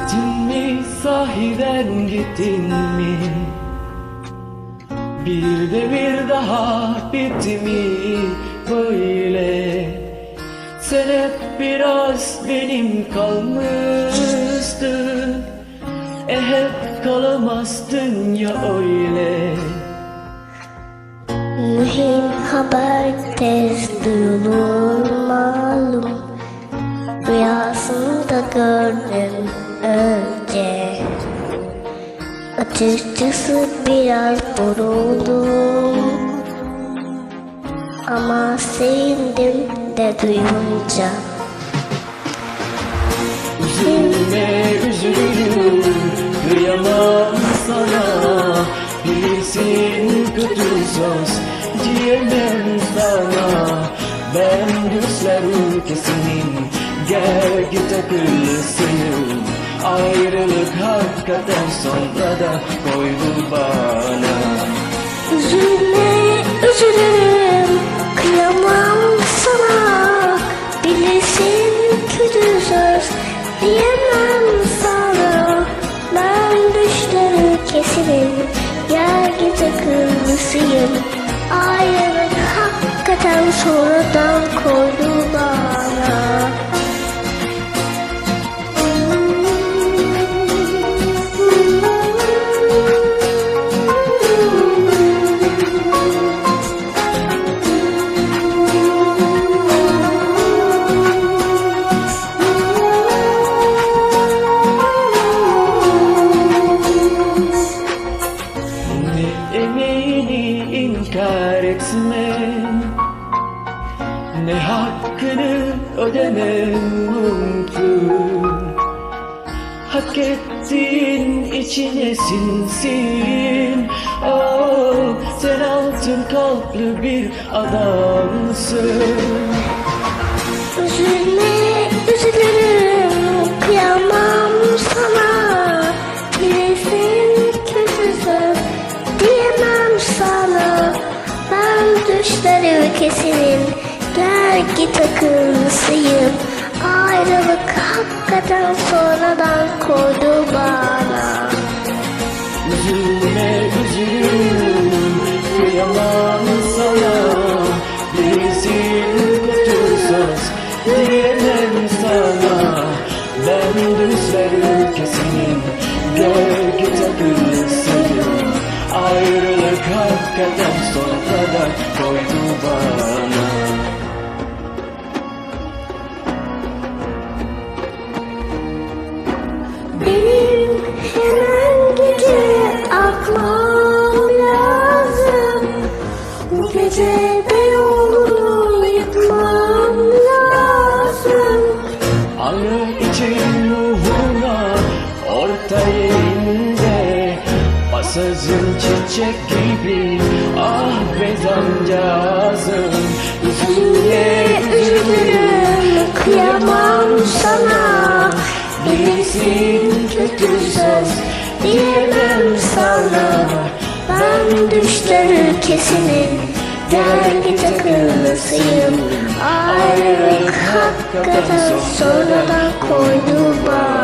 Gittin mi sahiden gittin mi? Bir de bir daha bitti mi böyle? Sen hep biraz benim kalmıştın E hep kalamazdın ya öyle Mühim haber tez duyulur malum Rüyasında gördüm önce Açıkçası biraz vuruldum. Ama sevindim de duyunca. Üzülme üzülürüm. Kıyamam sana. Bilirsin kötü söz Diyemem sana. Ben düşler ülkesinin Gel git akıllısıyım Ayrılık hakikaten sonra da koydu bana. Üzülme üzülürüm Kıyamam sana. Bilirsin kötü söz Diyemem sana. Ben düşlerim kesirim Yer git akıllısıyım Ayrılık hakikaten sonradan koydu Ne hakkını ödemem mümkün Hak ettiğin içine sinsin. Oh, Sen altın kalpli bir adamsın. Üzülme, üzülürüm, kıyamam sana. Bilirsin kötü söz, diyemem sana. Ben düşler ülkesinin, gel git akıllısıyım Ayrılık hakikaten sonradan koydu bana. Üzülme üzülürüm Kıyamam sana. Bilirsin kötü Diyemem sana. Ben düşler ülkesinin Gel git akıllısıyım Ayrılık hakikaten Pasajın çiçek gibi ah be zancağızım Üzülme Üzülürüm kıyamam sana. Bilirsin kötü söz diyemem sana. Ben düşler ülkesinin Gel git akıllısıyım Ayrılık hakikaten sonradan koydu bana